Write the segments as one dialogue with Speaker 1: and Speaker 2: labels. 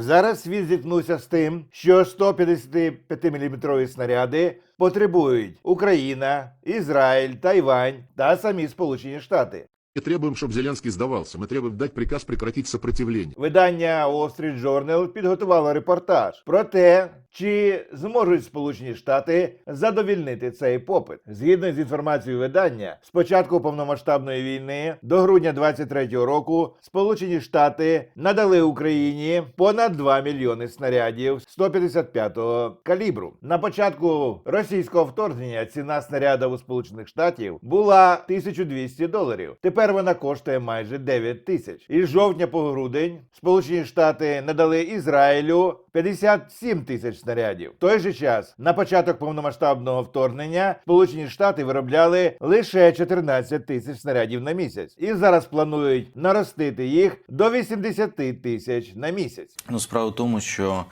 Speaker 1: Зараз світ зіткнувся з тим, що 155-мм снаряди потребують Україна, Ізраїль, Тайвань та самі Сполучені Штати
Speaker 2: Мы требуем, чтобы Зеленский сдавался. Мы требуем дать приказ прекратить сопротивление.
Speaker 1: Видання Wall Street Journal підготувало репортаж про те, чи зможуть Сполучені Штати задовільнити цей попит. Згідно з інформацією видання, з початку повномасштабної війни до грудня 23-го року Сполучені Штати надали Україні понад 2 мільйони снарядів 155-го калібру. На початку російського вторгнення ціна снаряда у Сполучених Штатів була 1200 доларів. Тепер вона коштує майже 9 тисяч. Із жовтня по грудень Сполучені Штати надали Ізраїлю 57 тисяч снарядів. В той же час на початок повномасштабного вторгнення Сполучені Штати виробляли лише 14 тисяч снарядів на місяць, і зараз планують наростити їх до 80 тисяч на місяць.
Speaker 3: Ну, справа в тому, що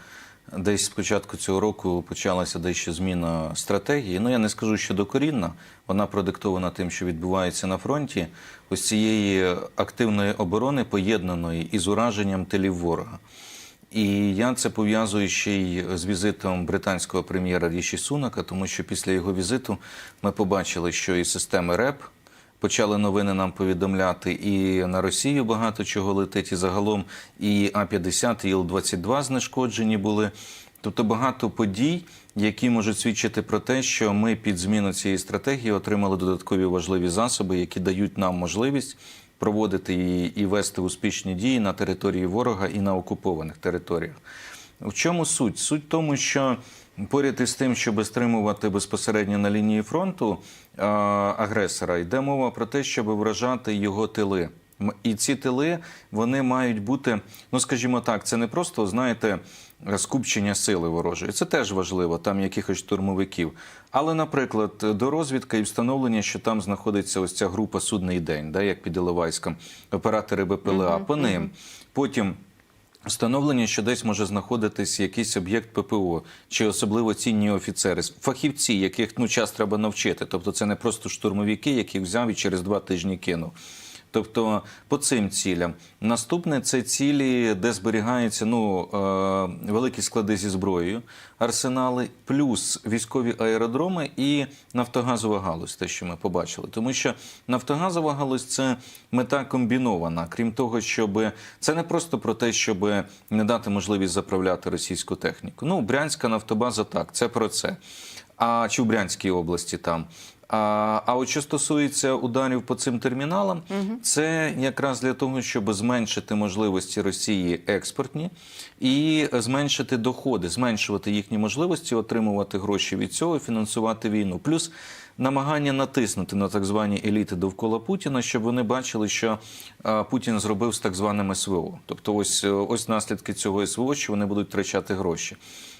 Speaker 3: десь з початку цього року почалася дещо зміна стратегії. Ну, я не скажу, що докорінна. Вона продиктована тим, що відбувається на фронті, ось цієї активної оборони, поєднаної із ураженням тилів ворога. І я це пов'язую ще й з візитом британського прем'єра Ріші Сунака, тому що після його візиту ми побачили, що і системи РЕП почали новини нам повідомляти, і на Росію багато чого летить, і загалом і А-50, і Іл-22 знешкоджені були. Тобто багато подій, які можуть свідчити про те, що ми під зміну цієї стратегії отримали додаткові важливі засоби, які дають нам можливість проводити і, і вести успішні дії на території ворога і на окупованих територіях. В чому суть? Суть в тому, що поряд із тим, щоб стримувати безпосередньо на лінії фронту агресора, йде мова про те, щоб вражати його тили. І ці тили вони мають бути, ну скажімо так, це не просто знаєте скупчення сили ворожої. Це теж важливо, там якихось штурмовиків. Але, наприклад, до розвідки і встановлення, що там знаходиться ось ця група судний день, да, як під Іловайськом, оператори БПЛА, по ним. Потім Встановлення, що десь може знаходитись якийсь об'єкт ППО чи особливо цінні офіцери, фахівці, яких ну час треба навчити. Тобто, це не просто штурмовики, яких взяв і через два тижні кинув. Тобто, по цим цілям. Наступне це цілі, де зберігаються ну, е, великі склади зі зброєю, арсенали, плюс військові аеродроми і нафтогазова галузь, те, що ми побачили. Тому що нафтогазова галузь це мета комбінована. Крім того, щоб це не просто про те, щоб не дати можливість заправляти російську техніку. Ну, Брянська нафтобаза так, це про це. А чи в Брянській області там. А, а от що стосується ударів по цим терміналам, це якраз для того, щоб зменшити можливості Росії експортні і зменшити доходи, зменшувати їхні можливості, отримувати гроші від цього, фінансувати війну. Плюс намагання натиснути на так звані еліти довкола Путіна, щоб вони бачили, що Путін зробив з так званим СВО. Тобто, ось ось наслідки цього СВО, що вони будуть втрачати гроші.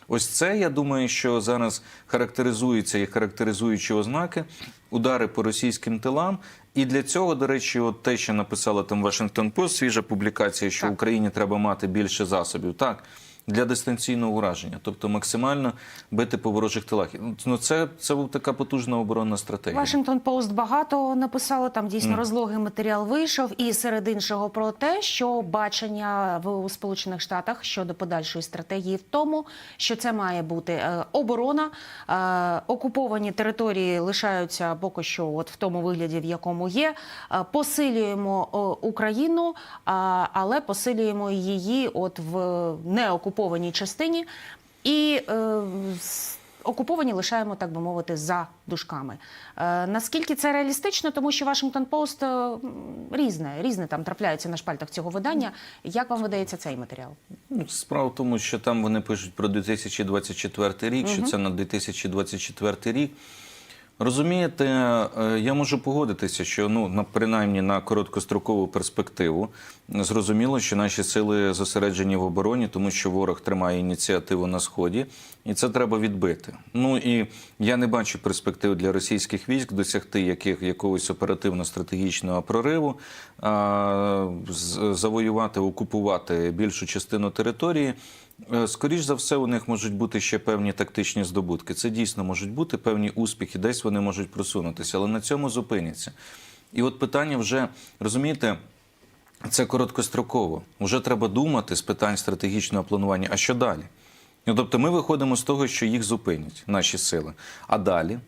Speaker 3: Ось це я думаю, що зараз характеризується і характеризуючі ознаки, удари по російським тилам. І для цього, до речі, от те, що написала там Вашингтон Пост, свіжа публікація, що
Speaker 4: Так.
Speaker 3: Україні треба мати більше засобів. Так. Для дистанційного ураження, тобто максимально бити по ворожих тилах. Ну це, це була така потужна оборонна стратегія.
Speaker 4: Вашингтон Пост багато написало. Там дійсно розлогий матеріал вийшов, і серед іншого про те, що бачення в Сполучених Штатах щодо подальшої стратегії в тому, що це має бути е, оборона. Е, окуповані території лишаються поки що, от в тому вигляді, в якому є. Е, посилюємо Україну, але посилюємо її, от в неокупованій частині. І е, окуповані лишаємо, так би мовити, за дужками. Е, наскільки це реалістично, тому що Вашингтон Пост е, різне, різне там трапляється на шпальтах цього видання. Як вам видається цей матеріал?
Speaker 3: Ну, Справа в тому, що там вони пишуть про 2024 рік, що це на 2024 рік. Розумієте, е, я можу погодитися, що ну на принаймні на короткострокову перспективу зрозуміло, що наші сили зосереджені в обороні, тому що ворог тримає ініціативу на сході, і це треба відбити. Ну і я не бачу перспектив для російських військ досягти яких якогось оперативно-стратегічного прориву, а, завоювати, окупувати більшу частину території. Е, Скоріш за все, у них можуть бути ще певні тактичні здобутки. Це дійсно можуть бути певні успіхи, десь вони можуть просунутися, але на цьому зупиняться. І от питання вже розумієте. це короткостроково. Вже треба думати з питань стратегічного планування. А що далі? Ну, тобто ми виходимо з того, що їх зупинять наші сили. А далі?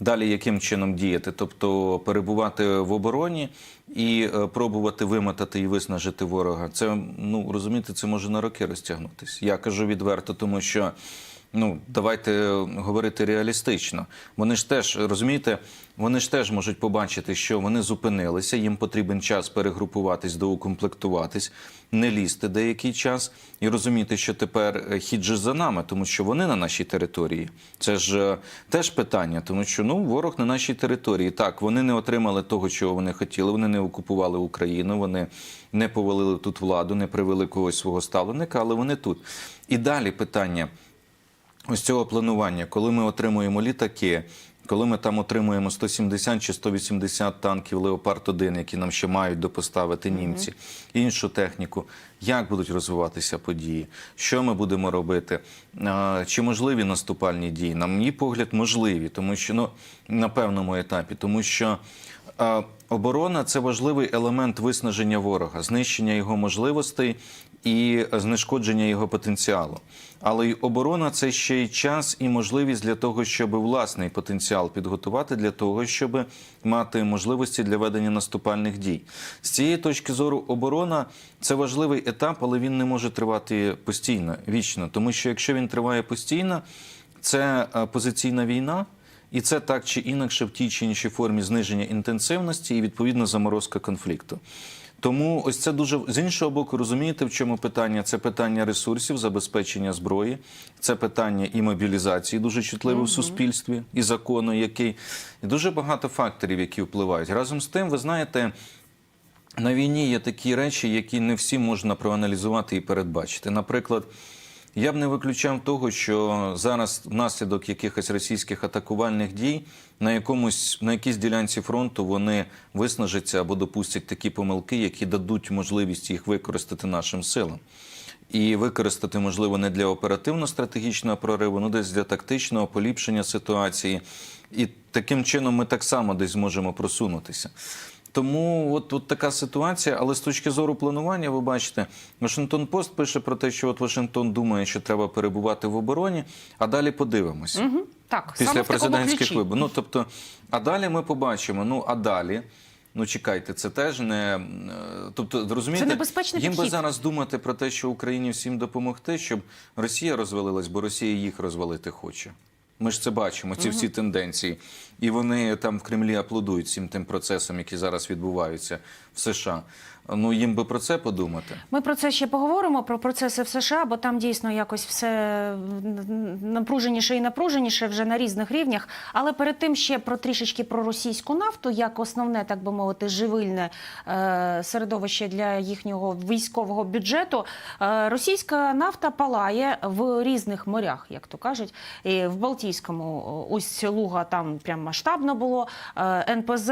Speaker 3: Далі яким чином діяти? Тобто перебувати в обороні і е, пробувати вимотати і виснажити ворога. Це ну розумієте, це може на роки розтягнутися. Я кажу відверто, тому що. Ну, давайте говорити реалістично. Вони ж теж розумієте, вони ж теж можуть побачити, що вони зупинилися. Їм потрібен час перегрупуватись, доукомплектуватись, не лізти деякий час і розуміти, що тепер е, хід же за нами, тому що вони на нашій території. Це ж е, теж питання, тому що ну ворог на нашій території. Так, вони не отримали того, чого вони хотіли. Вони не окупували Україну, вони не повалили тут владу, не привели когось свого ставленика, але вони тут. І далі питання ось цього планування, коли ми отримуємо літаки, коли ми там отримуємо 170 чи 180 танків Леопард 1 які нам ще мають допоставити німці, іншу техніку, як будуть розвиватися події, що ми будемо робити, чи можливі наступальні дії? На мій погляд, можливі, тому що ну на певному етапі, тому що. Оборона це важливий елемент виснаження ворога, знищення його можливостей і знешкодження його потенціалу. Але й оборона це ще й час і можливість для того, щоб власний потенціал підготувати для того, щоб мати можливості для ведення наступальних дій. З цієї точки зору, оборона це важливий етап, але він не може тривати постійно, вічно, тому що якщо він триває постійно, це е, позиційна війна. І це так чи інакше в тій чи іншій формі зниження інтенсивності і відповідно заморозка конфлікту. Тому ось це дуже з іншого боку, розумієте, в чому питання? Це питання ресурсів, забезпечення зброї, це питання і мобілізації, дуже чутливе в суспільстві, і закону, який і дуже багато факторів, які впливають. Разом з тим, ви знаєте. На війні є такі речі, які не всі можна проаналізувати і передбачити. Наприклад, я б не виключав того, що зараз внаслідок якихось російських атакувальних дій на якомусь на якійсь ділянці фронту вони виснажаться або допустять такі помилки, які дадуть можливість їх використати нашим силам. І використати, можливо, не для оперативно-стратегічного прориву, ну десь для тактичного поліпшення ситуації. І таким чином ми так само десь зможемо просунутися. Тому от, от така ситуація, але з точки зору планування, ви бачите, Вашингтон Пост пише про те, що от Вашингтон думає, що треба перебувати в обороні, а далі подивимося.
Speaker 4: Угу. Так,
Speaker 3: Після
Speaker 4: саме
Speaker 3: президентських виборів. Ну тобто, а далі ми побачимо. Ну а далі. Ну, чекайте, це теж не е, тобто, розумієте,
Speaker 4: Це
Speaker 3: їм би зараз думати про те, що Україні всім допомогти, щоб Росія розвалилась, бо Росія їх розвалити хоче. Ми ж це бачимо, ці всі тенденції. І вони там в Кремлі аплодують всім тим процесам, які зараз відбуваються в США. Ну їм би про це подумати.
Speaker 4: Ми про це ще поговоримо про процеси в США, бо там дійсно якось все напруженіше і напруженіше вже на різних рівнях. Але перед тим ще про трішечки про російську нафту, як основне, так би мовити, живильне е, середовище для їхнього військового бюджету. Е, російська нафта палає в різних морях, як то кажуть. І в Балтійському ось Луга там прям масштабно було. Е, НПЗ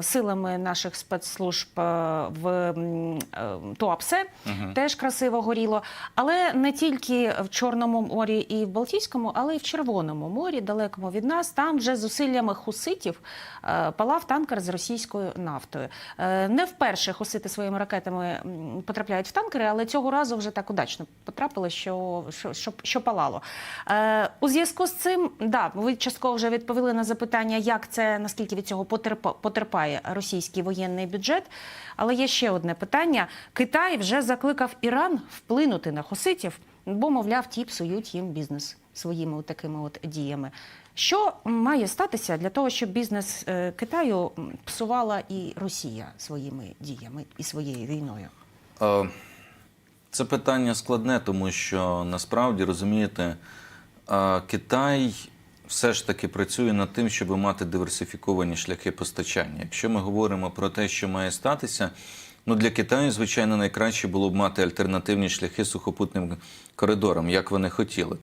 Speaker 4: силами наших спецслужб в е, Туапсе теж красиво горіло. Але не тільки в Чорному морі і в Балтійському, але й в Червоному морі, далекому від нас. Там вже зусиллями хуситів е, палав танкер з російською нафтою. Е, Не вперше хусити своїми ракетами потрапляють в танкери, але цього разу вже так удачно потрапили, що, що, що, що палало. Е, У зв'язку з цим, да, ви частково вже відповіли на запитання, як це наскільки від цього потерпає російський воєнний бюджет. Але є ще одне питання: Китай вже закликав Іран вплинути на хуситів, бо, мовляв, ті псують їм бізнес своїми такими от діями. Що має статися для того, щоб бізнес е, Китаю псувала і Росія своїми діями і своєю війною?
Speaker 3: Е, Це питання складне, тому що насправді розумієте, е, Китай все ж таки працює над тим, щоб мати диверсифіковані шляхи постачання. Якщо ми говоримо про те, що має статися, ну для Китаю, звичайно, найкраще було б мати альтернативні шляхи сухопутним коридорам, як вони хотіли.